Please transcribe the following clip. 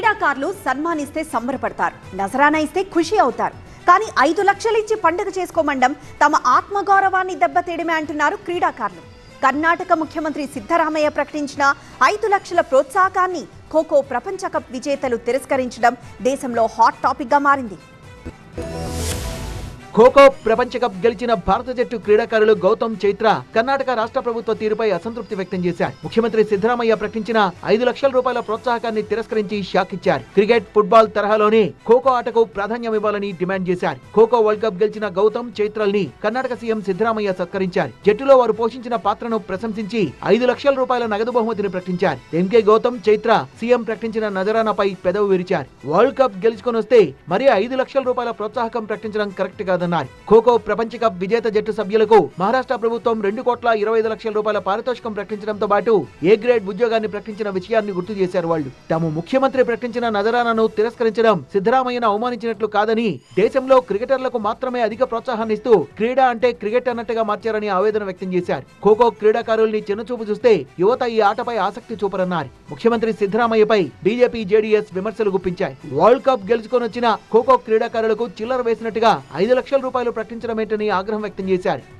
క్రీడాకారులు సన్మానిస్తే సంబరపడతారు నజరానా ఇస్తే ఖుషి అవుతారు. కానీ ఐదు లక్షలు ఇచ్చి పండుగ చేసుకోమండం తమ ఆత్మగౌరవాన్ని దెబ్బతీయడమే అంటున్నారు క్రీడాకారులు. కర్ణాటక ముఖ్యమంత్రి సిద్ధరామయ్య ప్రకటించిన ఐదు లక్షల ప్రోత్సాహకాన్ని ఖోఖో ప్రపంచ కప్ విజేతలు తిరస్కరించడం దేశంలో హాట్ టాపిక్గా మారింది. ఖోఖో ప్రపంచ కప్ గెలిచిన భారత జట్టు క్రీడాకారులు గౌతమ్ చైత్ర కర్ణాటక రాష్ట్ర ప్రభుత్వ తీరుపై అసంతృప్తి వ్యక్తం చేశారు. ముఖ్యమంత్రి సిద్ధరామయ్య ప్రకటించిన ఐదు లక్షల రూపాయల ప్రోత్సాహకాన్ని తిరస్కరించి షాక్ ఇచ్చారు. క్రికెట్ ఫుట్బాల్ తరహాలోనే ఖోఖో ఆటకు ప్రాధాన్యం ఇవ్వాలని డిమాండ్ చేశారు. ఖోఖో వరల్డ్ కప్ గెలిచిన గౌతమ్ చైత్రల్ని కర్ణాటక సీఎం సిద్ధరామయ్య సత్కరించారు. జట్టులో వారు పోషించిన పాత్రను ప్రశంసించి ఐదు లక్షల రూపాయల నగదు బహుమతిని ప్రకటించారు. ఎంకే గౌతమ్ చైత్ర సీఎం ప్రకటించిన నజరానాపై పెదవి విరిచారు. వరల్డ్ కప్ గెలుచుకొని వస్తే మరి ఐదు లక్షల రూపాయల ప్రోత్సాహకం ప్రకటించడం కరెక్ట్ కాదన్నారు. ఖోఖో ప్రపంచ కప్ విజేత జట్టు సభ్యులకు మహారాష్ట్ర ప్రభుత్వం రెండు కోట్ల ఇరవై ఐదు లక్షల రూపాయల పారితోషికం ప్రకటించడంతో పాటు ఏ గ్రేడ్ ఉద్యోగాన్ని ప్రకటించిన విషయాన్ని గుర్తు చేశారు వాళ్ళు. తాము ముఖ్యమంత్రి ప్రకటించిన నజరానాను తిరస్కరించడం సిద్ధరామయ్యను అవమానించినట్లు కాదని దేశంలో క్రికెటర్లకు మాత్రమే అధిక ప్రోత్సాహాన్ని ఇస్తూ క్రీడ అంటే క్రికెట్ అన్నట్టుగా మార్చారని ఆవేదన వ్యక్తం చేశారు. ఖోఖో క్రీడాకారుల్ని చిన్నచూపు చూస్తే యువత ఈ ఆటపై ఆసక్తి చూపరన్నారు. ముఖ్యమంత్రి సిద్ధరామయ్యపై బీజేపీ జేడీఎస్ విమర్శలు గుప్పించాయి. వరల్డ్ కప్ గెలుచుకొని వచ్చిన ఖోఖో క్రీడాకారులకు చిల్లర వేసినట్టుగా ఐదు లక్షల రూపాయలు ప్రకటించడమేంటని ఆగ్రహం వ్యక్తం చేశారు.